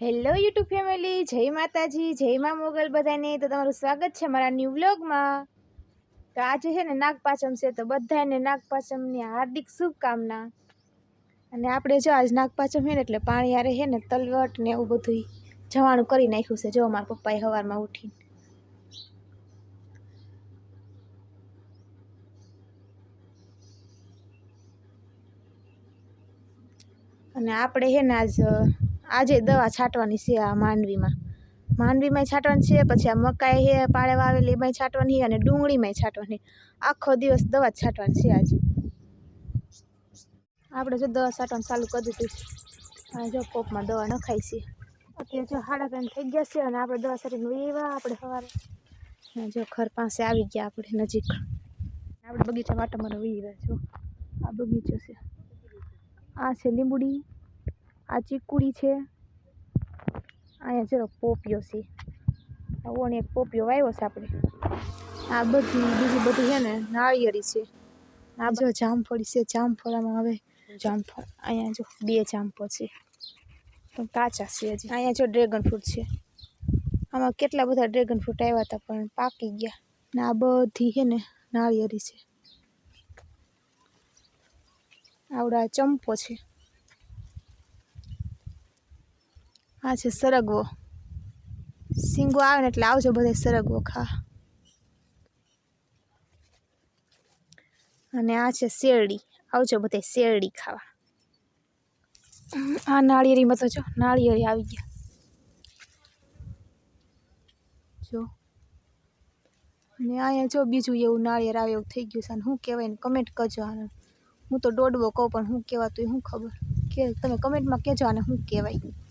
Hello YouTube family, જય માતાજી, જય મા મોગલ બધાને. તો તમારું સ્વાગત છે મારા ન્યૂ વ્લોગમાં. તો આજે છે ને નાગપાચમ છે, તો બધાને નાગપાચમની હાર્દિક શુભકામના. અને આપણે જો આજ નાગપાચમ છે ને એટલે પાણી હારે છે ને તલવટ ને એવું બધું જવાનું કરી નાખ્યું છે. જો મારા પપ્પાએ સવારમાં ઉઠીને. અને આપણે છે ને આજ આજે દવા છાંટવાની છે આ માંડવીમાં. માંડવીમાંય છાંટવાની છે, પછી આ મકાઈ છે પાળે વાવેલી એમાંય છાંટવાની છે અને ડુંગળીમાંય છાંટવાની. આખો દિવસ દવા જ છાંટવાની છે આજે. આપણે જો દવા છાંટવાનું ચાલુ કરી દીધું છે. અને જો કોપમાં દવા નખાઈ છે. અત્યારે જો સાડા ત્રણ થઈ ગયા છે અને આપણે દવા છાંટીને વેવા આપણે સવારે. જો ઘર પાસે આવી ગયા આપણે નજીક. આપણે બગીચા વાટામાં રહ્યા જો. આ બગીચો છે. આ છે લીંબુડી. આ ચીકુડી છે. અહીંયા ચલો પોપિયો છે. આવો ને એક પોપિયો વાવ્યો છે આપણે. આ બધી બીજી બધી છે ને નાળિયેરી છે. આ જો જામફળી છે જામફળામાં હવે જામફળ અહીંયા જો બે જામફળ છે. પણ કાચા છે હજી. અહીંયા જો ડ્રેગન ફ્રૂટ છે. આમાં કેટલા બધા ડ્રેગન ફ્રૂટ આવ્યા હતા પણ પાકી ગયા. ને આ બધી છે ને નાળિયેરી છે. આવડા ચંપો છે. આ છે સરગવો. સિંગો આવે ને એટલે આવજો બધે સરગવો ખા અને આ છે શેરડી. આવજો બધે શેરડી ખાવા. આ નાળિયેરીમાં તો જો, નાળિયેરી આવી ગયા. જો. અને અહીંયા જો બીજું એવું નાળિયેર આવે એવું થઈ ગયું છે. અને શું કહેવાય ને કમેન્ટ કરજો આને. હું તો દોડવો કહું, પણ શું કહેવાતું એ શું ખબર? કે તમે કમેન્ટમાં કહેજો આને શું કહેવાય.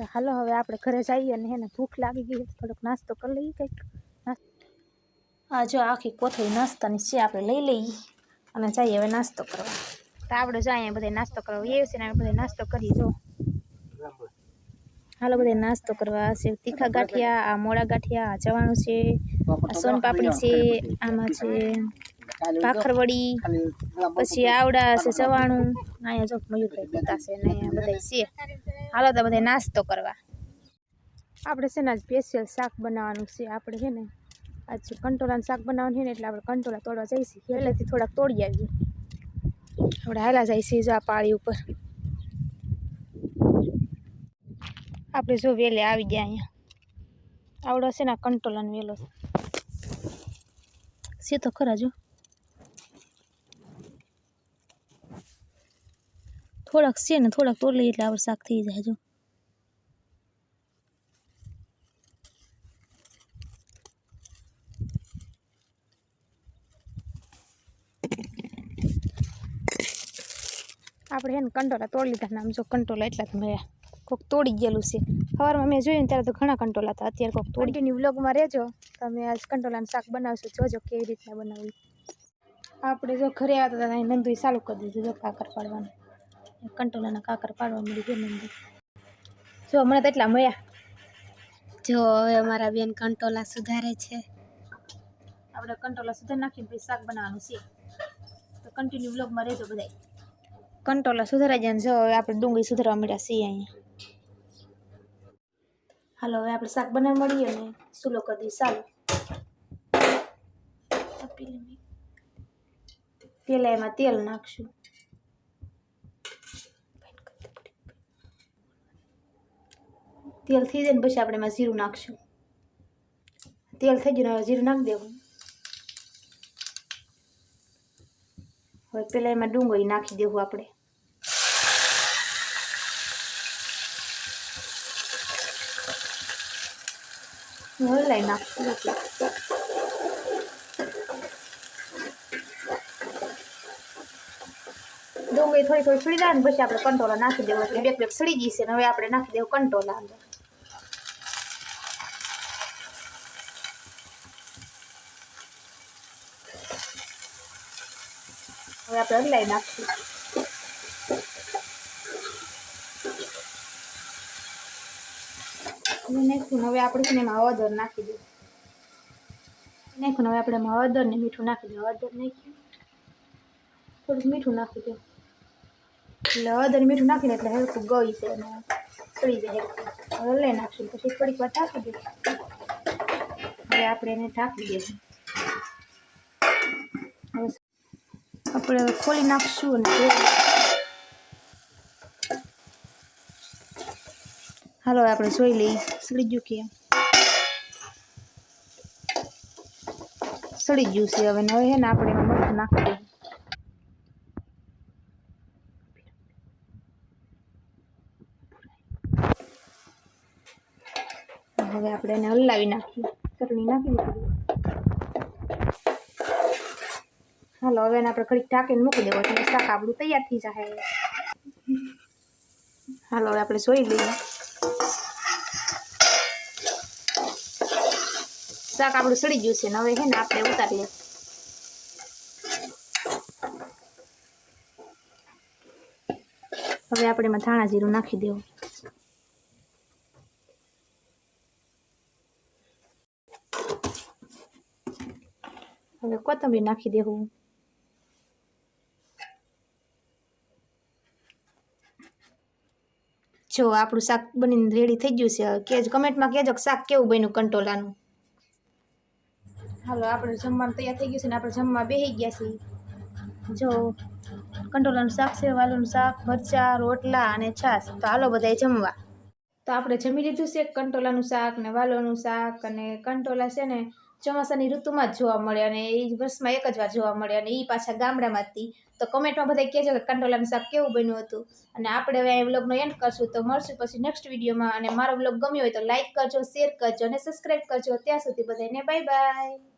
તો હાલો હવે આપણે ઘરે જઈએ અને એને ભૂખ લાગી ગઈ થોડોક નાસ્તો કરી લઈએ કંઈક. આ જો આખી કોથળી નાસ્તાની છે આપણે લઈ લઈએ અને જઈએ હવે નાસ્તો કરવા. તો આપણે જઈએ બધા નાસ્તો કરવા. એ છે ને આપણે બધે નાસ્તો કરીએ જો. હાલો બધે નાસ્તો કરવા છે. તીખા ગાંઠિયા આ મોડા ગાંઠિયા આ ચવાણું છે આ સોનપાપડી છે આમાં છે ભાખરવડી પછી આવડા છે ચવાણું. અહીંયા જો મયુરભાઈ પીતા છે ને અહીંયા બધા છે. હાલો તો બધા નાસ્તો કરવા. આપણે છે ને આજ સ્પેશિયલ શાક બનાવવાનું છે. આપણે છે ને આજ કંટોલાનું શાક બનાવવાનું છે ને એટલે આપણે કંટોલા તોડવા જઈશું પહેલેથી થોડાક તોડી આવીએ. આપણે હાલા જઈશું જો આ પાળી ઉપર. આપણે જો વેલે આવી ગયા અહીંયા. આવડો છે ને કંટોલાનો વેલો. છે તો ખરા જો. થોડાક છે ને થોડાક તોડ લઈએ એટલે આપણે શાક થઈ જાય જો. આપણે છે ને કંટોલા તોડી લીધા નામ જો કંટોલા એટલા જ મળ્યા. કોક તોડી ગયેલું છે. સવારમાં મેં જોયું ને ત્યારે તો ઘણા કંટોલા હતા અત્યારે કોઈક તોડી કન્ટિન્યુ વ્લોગમાં રહેજો. તમે આજ કંટોલાનું શાક બનાવશો જોજો કેવી રીતના બનાવ્યું. આપણે જો ઘરે આવતા હતા નંદુએ ચાલુ કરી દીધું જો કાકર પાડવાનું. કંટોલાના કાકર પાડવા મળી ગયો નંદુ જો હમણાં તો એટલા મળ્યા. જો હવે અમારા બેન કંટોલા સુધારે છે. આપણે કંટોલા સુધારી નાખીને પછી શાક બનાવવાનું છે. તો કન્ટિન્યુ વ્લોગમાં રહેજો બધાય. કંટોલા સુધારાઈ જાય ને જો હવે આપણે ડુંગળી સુધારવા મળ્યા છીએ અહીંયા. હાલો હવે આપણે શાક બનાવવા મળીએ ને સુલો કરી દઈએ. ચાલો. પેલા એમાં તેલ નાખશું. તેલ થઈ જાય ને પછી આપણે એમાં જીરું નાખશું તેલ થઈ ગયું હવે જીરું નાખી દેવું હવે પહેલાં એમાં ડુંગળી નાખી દેવું આપણે હલાઈ નાખશું ડુંગળી થોડી થોડી સડી જાય ને પછી આપણે કંટોલા નાખી દેવું એટલે બે પ્લેટ સડી જશે ને હવે આપણે નાખી દેવું કંટોલા અંદર હવે આપણે હલાઈ નાખશું હવે નાખ્યું હવે આપણે છે ને એમાં હળદર નાખી દઉં નાખ્યું હવે આપણે એમાં હળદર ને મીઠું નાખી દઉં હળદર નાખ્યું થોડુંક મીઠું નાખી દઉં એટલે હળદર મીઠું નાખીને એટલે હલકું ગળી છે અને પડી જાય હલકું હવે લઈ નાખશું પછી થોડીક વાર ઢાંકી દઈશું હવે આપણે એને ઢાંકી દઈશું હવે આપણે હવે ખોલી નાખશું અને હાલો આપણે જોઈ લઈએ. સડી ગયું કે સડી ગયું છે. હવે હવે ને આપણે મરચું નાખી દઈએ. હવે આપણે એને હલાવી નાખીએ. ચટણી નાખી દીધી. હાલો, હવે આપણે ઘડીક ઢાંકીને મૂકી દેવો, એટલે શાક આપણું તૈયાર થઈ જાય હાલો, હવે આપણે જોઈ લઈએ. શાક આપણું સડી ગયું છે, ને હવે છે ને આપણે ઉતારી હવે આપણે એમાં ધાણા જીરું નાખી દેવું. હવે કોથમીર નાખી દેવું. જો આપણું શાક બનીને રેડી થઈ ગયું છે કે કમેન્ટમાં કહેજો શાક કેવું બન્યું કંટોલાનું. હાલો, આપણે જમવાનું તૈયાર થઈ ગયું છે ને આપણે જમવા બેસી ગયા છીએ. જો, કંટોલાનું શાક છે, વાલોનું શાક, મરચાં, રોટલા અને છાશ. તો હાલો બધાય જમવા. તો આપણે જમી લીધું છે, કંટોલાનું શાક ને વાલોનું શાક અને કંટોલા છે ને ચોમાસાની ઋતુમાં જ જોવા મળે અને એ વર્ષમાં એક જ વાર જોવા મળે અને એ પાછા ગામડામાં જ તો કમેન્ટમાં બધા કહેજો કે કંટોલાનું શાક કેવું બન્યું હતું. અને આપણે હવે વ્લોગનો એન્ડ કરશું. તો મળશું પછી નેક્સ્ટ વિડીયોમાં અને મારો વ્લોગ ગમ્યો હોય તો લાઇક કરજો શેર કરજો અને સબસ્ક્રાઈબ કરજો. ત્યાં સુધી બધાને બાય બાય